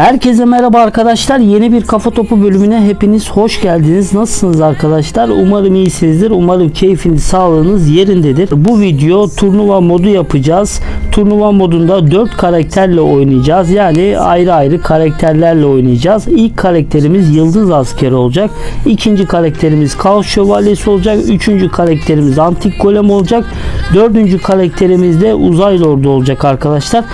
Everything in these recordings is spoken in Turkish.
Herkese merhaba arkadaşlar. Yeni bir Kafa Topu bölümüne hepiniz hoş geldiniz. Nasılsınız arkadaşlar? Umarım iyisinizdir. Umarım keyfiniz, sağlığınız yerindedir. Bu video turnuva modu yapacağız. Turnuva modunda 4 karakterle oynayacağız. Yani ayrı ayrı karakterlerle oynayacağız. İlk karakterimiz Yıldız Askeri olacak. İkinci karakterimiz Kaos Şövalyesi olacak. Üçüncü karakterimiz Antik Golem olacak. Dördüncü karakterimiz de Uzay Lordu olacak arkadaşlar.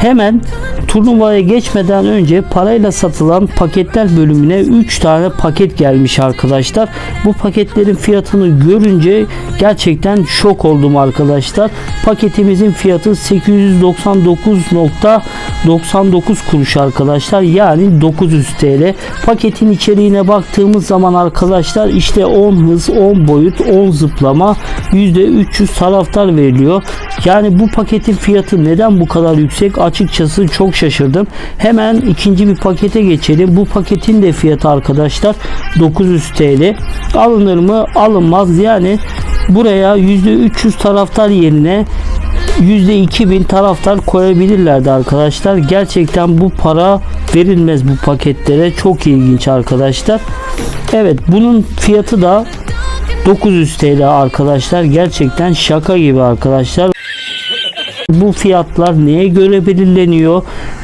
Hemen turnuvaya geçmeden önce parayla satılan paketler bölümüne 3 tane paket gelmiş arkadaşlar. Bu paketlerin fiyatını görünce gerçekten şok oldum arkadaşlar. Paketimizin fiyatı 899.99 kuruş arkadaşlar. Yani 900 TL. Paketin içeriğine baktığımız zaman arkadaşlar işte 10 hız, 10 boyut, 10 zıplama, %300 taraftar veriliyor. Yani bu paketin fiyatı neden bu kadar yüksek? Açıkçası çok şaşırdım. Hemen ikinci bir pakete geçelim. Bu paketin de fiyatı arkadaşlar 900 TL. Alınır mı? Alınmaz. Yani buraya %300 taraftar yerine %2000 taraftar koyabilirlerdi arkadaşlar. Gerçekten bu para verilmez bu paketlere. Çok ilginç arkadaşlar. Evet bunun fiyatı da 900 TL arkadaşlar. Gerçekten şaka gibi arkadaşlar. Bu fiyatlar neye göre belirleniyor?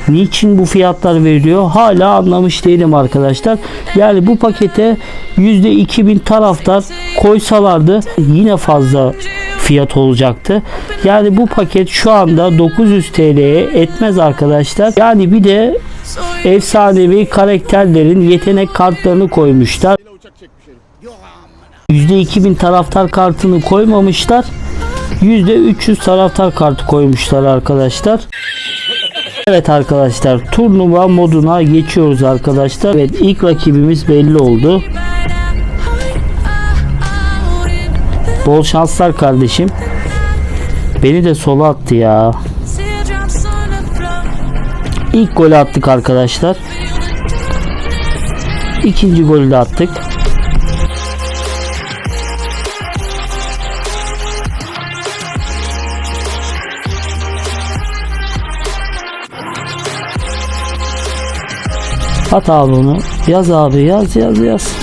Niçin bu fiyatlar veriliyor? Hala anlamış değilim arkadaşlar. Yani bu pakete %2000 taraftar koysalardı yine fazla fiyat olacaktı. Yani bu paket şu anda 900 TL'ye etmez arkadaşlar. Yani bir de efsanevi karakterlerin yetenek kartlarını koymuşlar. %2000 taraftar kartını koymamışlar. %300 taraftar kartı koymuşlar arkadaşlar. Evet arkadaşlar turnuva moduna geçiyoruz arkadaşlar. Evet ilk rakibimiz belli oldu. Bol şanslar kardeşim. Beni de sola attı ya. İlk golü attık arkadaşlar. İkinci golü de attık. At abi onu. Yaz abi yaz yaz yaz.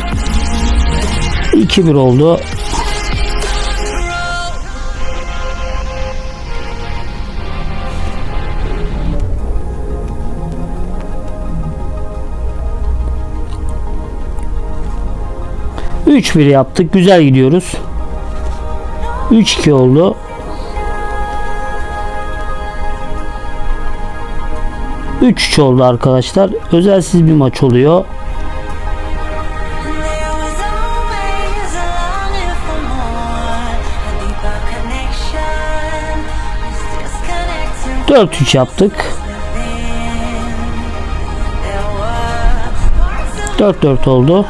2-1 oldu. Üç bir yaptık. Güzel gidiyoruz. 3-2 oldu. Üç 3 oldu arkadaşlar. Özelsiz bir maç oluyor. Dört üç yaptık. 4-4 oldu.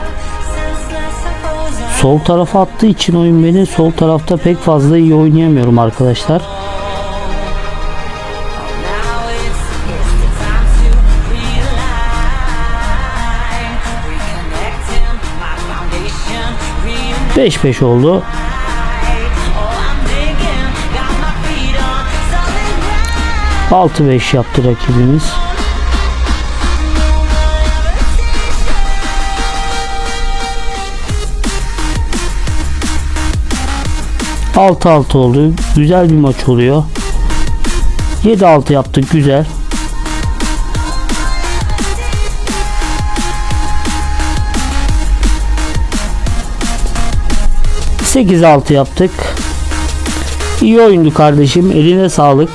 Sol tarafa attığı için oyun beni sol tarafta pek fazla iyi oynayamıyorum arkadaşlar. Beş beş oldu. Altı beş yaptı rakibimiz. Altı altı oldu. Güzel bir maç oluyor. 7-6 yaptık güzel. Sekiz altı yaptık. İyi oyundu kardeşim. Eline sağlık.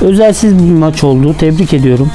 Özelsiz bir maç oldu. Tebrik ediyorum.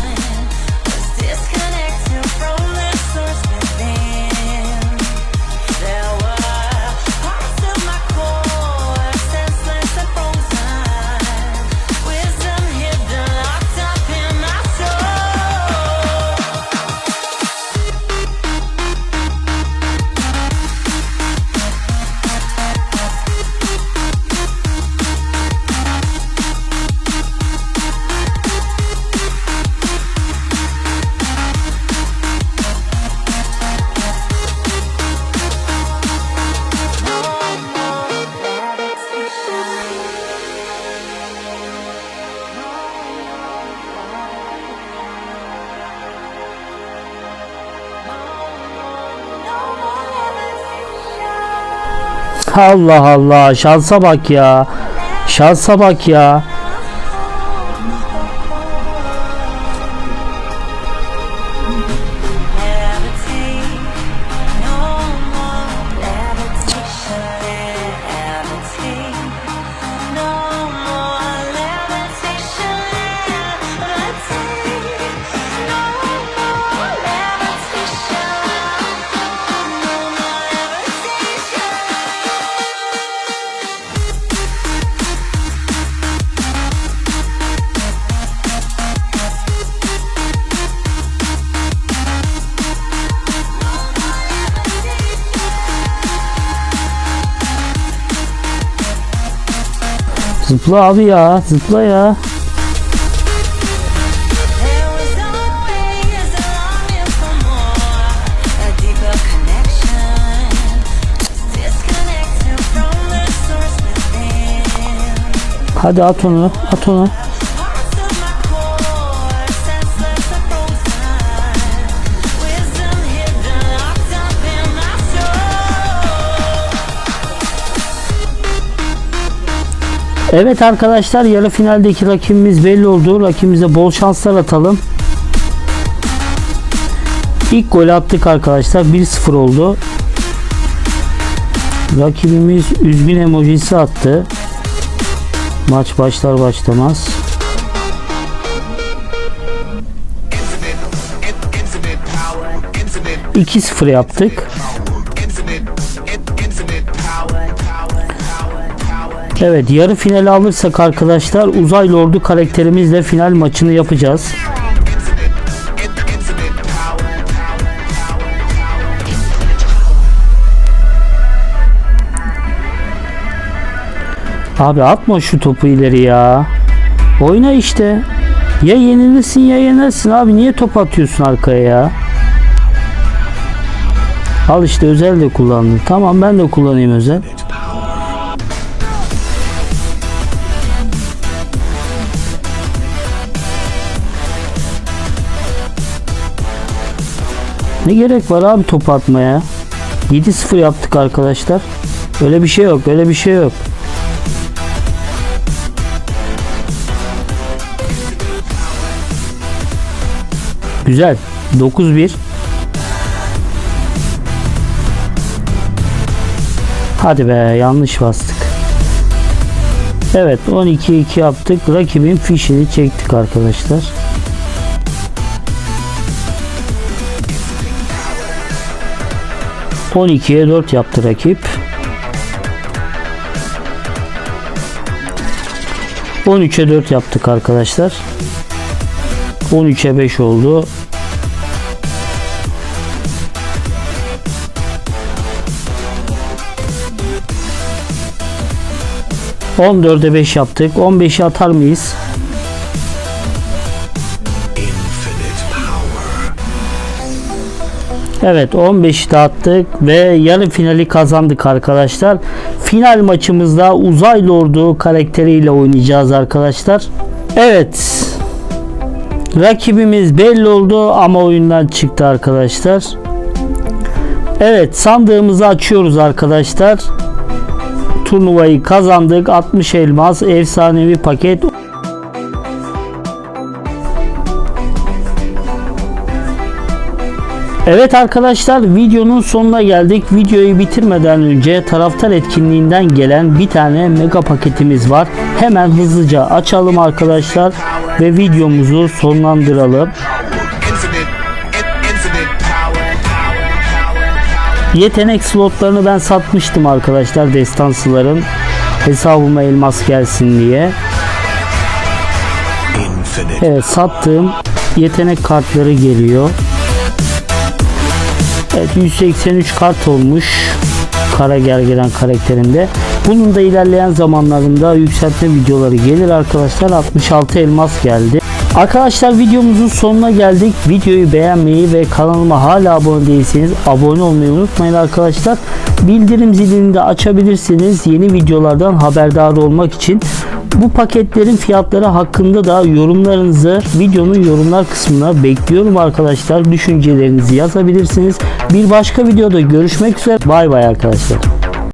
Allah Allah şansa bak ya. Şansa bak ya. Zıpla abi ya zıpla ya. Hadi at onu at onu. Evet arkadaşlar yarı finaldeki rakibimiz belli oldu. Rakibimize bol şanslar atalım. İlk gol attık arkadaşlar. 1-0 oldu. Rakibimiz üzgün emojisi attı. Maç başlar başlamaz. infinite, 2-0 yaptık. Evet yarı finali alırsak arkadaşlar uzay lordu karakterimizle final maçını yapacağız. Abi atma şu topu ileri ya. Oyna işte. Ya yenilirsin ya yenersin abi. Niye top atıyorsun arkaya ya? Al işte özel de kullandın. Tamam ben de kullanayım özel. Ne gerek var abi top atmaya? 7-0 yaptık arkadaşlar. Öyle bir şey yok. Öyle bir şey yok. Güzel. 9-1. Hadi be yanlış bastık. Evet 12-2 yaptık. Rakibin fişini çektik arkadaşlar. ...12'ye 4 yaptı rakip. 13'e 4 yaptık arkadaşlar. 13'e 5 oldu. On dörde 5 yaptık. 15'i atar mıyız? Evet 15'i de attık ve yarı finali kazandık arkadaşlar. Final maçımızda uzay lordu karakteriyle oynayacağız arkadaşlar. Evet Rakibimiz belli oldu ama oyundan çıktı arkadaşlar. Evet sandığımızı açıyoruz arkadaşlar. Turnuvayı kazandık. 60 elmas efsanevi paket. Evet arkadaşlar videonun sonuna geldik. Videoyu bitirmeden önce taraftar etkinliğinden gelen bir tane mega paketimiz var. Hemen hızlıca açalım arkadaşlar ve videomuzu sonlandıralım. Infinite, in- infinite power, power, power, power. Yetenek slotlarını ben satmıştım arkadaşlar destansıların hesabıma elmas gelsin diye. Evet sattığım yetenek kartları geliyor. Evet 183 kart olmuş. Kara gergelen karakterinde. Bunun da ilerleyen zamanlarında yükseltme videoları gelir arkadaşlar. 66 elmas geldi. Arkadaşlar videomuzun sonuna geldik. Videoyu beğenmeyi ve kanalıma hala abone değilseniz abone olmayı unutmayın arkadaşlar. Bildirim zilini de açabilirsiniz. Yeni videolardan haberdar olmak için. Bu paketlerin fiyatları hakkında da yorumlarınızı videonun yorumlar kısmına bekliyorum arkadaşlar. Düşüncelerinizi yazabilirsiniz. Bir başka videoda görüşmek üzere. Bay bay arkadaşlar.